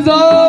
준서